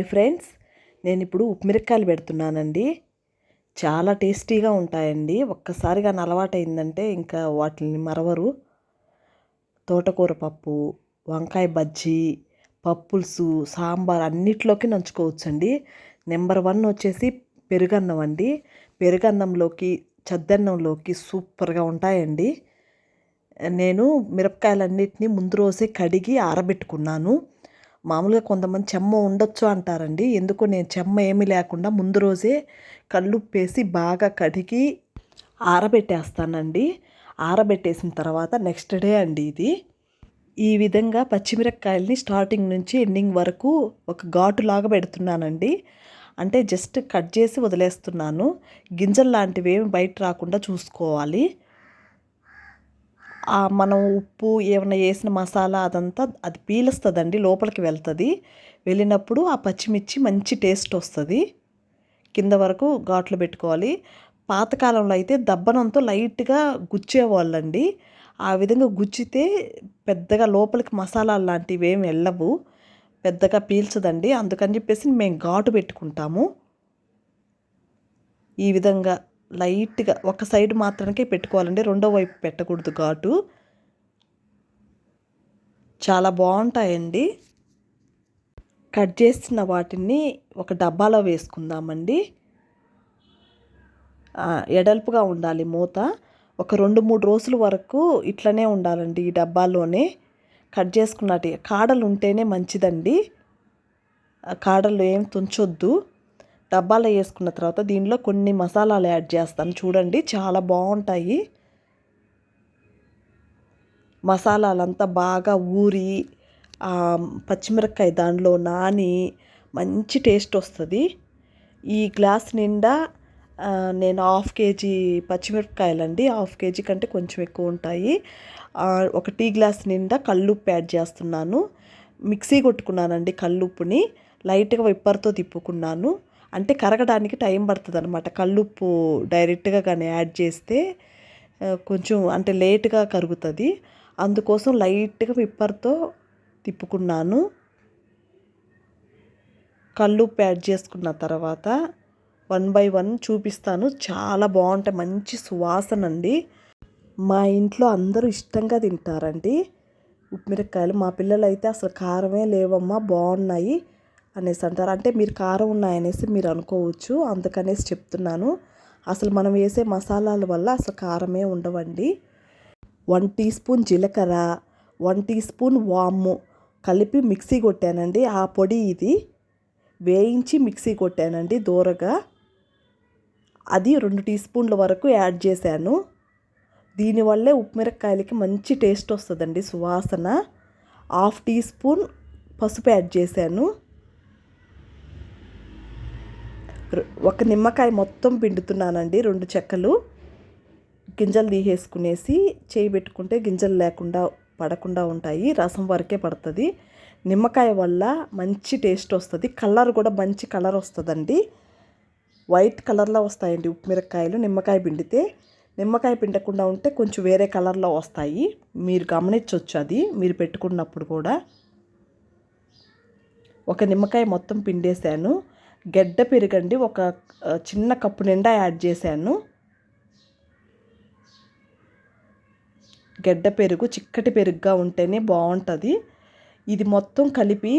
Hi friends నేను ఇప్పుడు ఉప్పుమిరపకాయలు పెడుతున్నానండి. చాలా టేస్టీగా ఉంటాయండి. ఒక్కసారిగా అలవాటైందంటే ఇంకా వాటిని మరవరు. తోటకూర పప్పు వంకాయ బజ్జీ పప్పులుసు సాంబార్ అన్నిట్లోకి నంచుకోవచ్చండి. నెంబర్ వన్ వచ్చేసి పెరుగన్నం అండి. పెరుగన్నంలోకి చద్దన్నంలోకి సూపర్గా ఉంటాయండి. నేను మిరపకాయలన్నిటినీ ముందు రోజే కడిగి ఆరబెట్టుకున్నాను. మామూలుగా కొంతమంది చెమ్మ ఉండొచ్చు అంటారండి. ఎందుకు నేను చెమ్మ ఏమీ లేకుండా ముందు రోజే కళ్ళుప్పేసి బాగా కడిగి ఆరబెట్టేస్తానండి. ఆరబెట్టేసిన తర్వాత నెక్స్ట్ డే అండి ఇది. ఈ విధంగా పచ్చిమిరపకాయల్ని స్టార్టింగ్ నుంచి ఎండింగ్ వరకు ఒక ఘాటు లాగా పెడుతున్నానండి. అంటే జస్ట్ కట్ చేసి వదిలేస్తున్నాను. గింజలు లాంటివి ఏమి బయట రాకుండా చూసుకోవాలి. మనం ఉప్పు ఏమైనా వేసిన మసాలా అదంతా అది పీలుస్తుందండి లోపలికి వెళ్తుంది. వెళ్ళినప్పుడు ఆ పచ్చిమిర్చి మంచి టేస్ట్ వస్తుంది. కింద వరకు ఘాట్లు పెట్టుకోవాలి. పాతకాలంలో అయితే దబ్బనంతో లైట్గా గుచ్చేవాళ్ళండి. ఆ విధంగా గుచ్చితే పెద్దగా లోపలికి మసాలాలు లాంటివి ఏమి వెళ్ళవు. పెద్దగా పీల్చదండి. అందుకని చెప్పేసి మేము ఘాటు పెట్టుకుంటాము. ఈ విధంగా లైట్గా ఒక సైడ్ మాత్రమే పెట్టుకోవాలండి. రెండో వైపు పెట్టకూడదు ఘాటు. చాలా బాగుంటాయండి. కట్ చేసిన వాటిని ఒక డబ్బాలో వేసుకుందామండి. ఎడల్పుగా ఉండాలి మూత. ఒక రెండు మూడు రోజుల వరకు ఇట్లనే ఉండాలండి ఈ డబ్బాలోనే. కట్ చేసుకున్నట్టు కాడలు ఉంటేనే మంచిదండి కాడలు ఏం తుంచొద్దు. డబ్బాలో వేసుకున్న తర్వాత దీనిలో కొన్ని మసాలాలు యాడ్ చేస్తాను. చూడండి చాలా బాగుంటాయి. మసాలాలంతా బాగా ఊరి పచ్చిమిరపకాయ దానిలో నాని మంచి టేస్ట్ వస్తుంది. ఈ గ్లాస్ నిండా నేను హాఫ్ కేజీ పచ్చిమిరపకాయలండి. హాఫ్ కేజీ కంటే కొంచెం ఎక్కువ ఉంటాయి. ఒక టీ గ్లాస్ నిండా కల్లుప్పు యాడ్ చేస్తున్నాను. మిక్సీ కొట్టుకున్నానండి కల్లుప్పుని లైట్గా విప్పర్తో తిప్పుకున్నాను. అంటే కరగడానికి టైం పడుతుంది అనమాట కల్లుప్పు డైరెక్ట్గా కానీ యాడ్ చేస్తే కొంచెం అంటే లేట్గా కరుగుతుంది. అందుకోసం లైట్గా పిప్పర్తో తిప్పుకున్నాను. కల్లుప్పు యాడ్ చేసుకున్న తర్వాత వన్ బై వన్ చూపిస్తాను. చాలా బాగుంటాయి. మంచి సువాసన అండి. మా ఇంట్లో అందరూ ఇష్టంగా తింటారండి. ఉప్పిమిరపకాయలు మా పిల్లలు అయితే అసలు కారమే లేవమ్మా. బాగున్నాయి. అనేసి అంటారు. అంటే మీరు కారం ఉన్నాయనేసి మీరు అనుకోవచ్చు. అందుకనేసి చెప్తున్నాను. అసలు మనం వేసే మసాలాల వల్ల అసలు కారమే ఉండవండి. వన్ టీ స్పూన్ జీలకర్ర వన్ టీ స్పూన్ వాము కలిపి మిక్సీ కొట్టానండి. ఆ పొడి ఇది వేయించి మిక్సీ కొట్టానండి దూరగా. అది రెండు టీ స్పూన్ల వరకు యాడ్ చేశాను. దీనివల్లే ఉప్పు మిరపకాయలకి మంచి టేస్ట్ వస్తుందండి. సువాసన. హాఫ్ టీ స్పూన్ పసుపు యాడ్ చేశాను. ఒక నిమ్మకాయ మొత్తం పిండుతున్నానండి రెండు చెక్కలు. గింజలు తీసేసుకునేసి చేయి పెట్టుకుంటే గింజలు లేకుండా పడకుండా ఉంటాయి రసం వరకే పడుతుంది. నిమ్మకాయ వల్ల మంచి టేస్ట్ వస్తుంది కలర్ కూడా మంచి కలర్ వస్తుందండి. వైట్ కలర్లో వస్తాయండి ఉప్పు మిరపకాయలు నిమ్మకాయ పిండితే. నిమ్మకాయ పిండకుండా ఉంటే కొంచెం వేరే కలర్లో వస్తాయి మీరు గమనించవచ్చు అది మీరు పెట్టుకున్నప్పుడు కూడా. ఒక నిమ్మకాయ మొత్తం పిండేశాను గడ్డ పెరుగండి. ఒక చిన్న కప్పు నిండా యాడ్ చేశాను. గడ్డ పెరుగు చిక్కటి పెరుగుగా ఉంటేనే బాగుంటుంది. ఇది మొత్తం కలిపి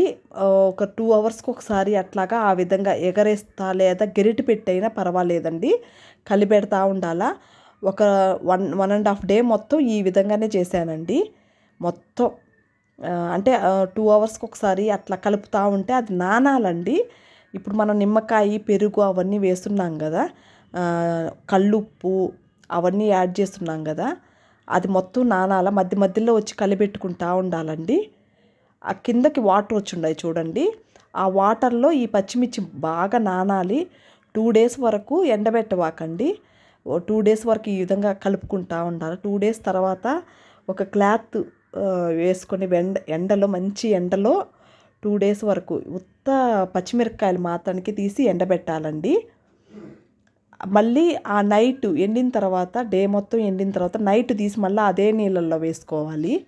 ఒక టూ అవర్స్కి ఒకసారి అట్లాగా ఆ విధంగా ఎగరేస్తా లేదా గెరిటి పెట్టైనా పర్వాలేదండి. కలిపెడతా ఉండాలా. ఒక one one and half day మొత్తం ఈ విధంగానే చేశానండి. మొత్తం అంటే టూ అవర్స్కి ఒకసారి అట్లా కలుపుతూ ఉంటే అది నానాలండి. ఇప్పుడు మనం నిమ్మకాయ పెరుగు అవన్నీ వేస్తున్నాం కదా కల్లుప్పు అవన్నీ యాడ్ చేస్తున్నాం కదా అది మొత్తం నానాల మధ్య మధ్యలో వచ్చి కలిపెట్టుకుంటా ఉండాలండి. ఆ కిందకి వాటర్ వచ్చి ఉన్నాయి చూడండి. ఆ వాటర్లో ఈ పచ్చిమిర్చి బాగా నానాలి. టూ డేస్ వరకు ఎండబెట్టవాకండి. టూ డేస్ వరకు ఈ విధంగా కలుపుకుంటా ఉండాలి. టూ డేస్ తర్వాత ఒక క్లాత్ వేసుకొని ఎండ ఎండలో మంచి ఎండలో టూ డేస్ వరకు ఉత్త పచ్చిమిరపకాయలు మాత్రానికి తీసి ఎండబెట్టాలండి. మళ్ళీ ఆ నైట్ ఎండిన తర్వాత డే మొత్తం ఎండిన తర్వాత నైట్ తీసి మళ్ళీ అదే నీళ్ళల్లో వేసుకోవాలి.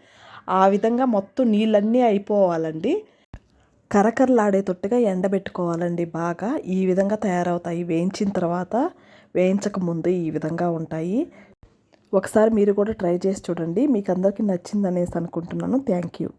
ఆ విధంగా మొత్తం నీళ్ళన్నీ అయిపోవాలండి. కరకరలాడేటట్టుగా ఎండబెట్టుకోవాలండి బాగా. ఈ విధంగా తయారవుతాయి. వేయించిన తర్వాత వేయించక ముందు ఈ విధంగా ఉంటాయి. ఒకసారి మీరు కూడా ట్రై చేసి చూడండి. మీకు అందరికీ నచ్చిందనేసి అనుకుంటున్నాను. Thank you.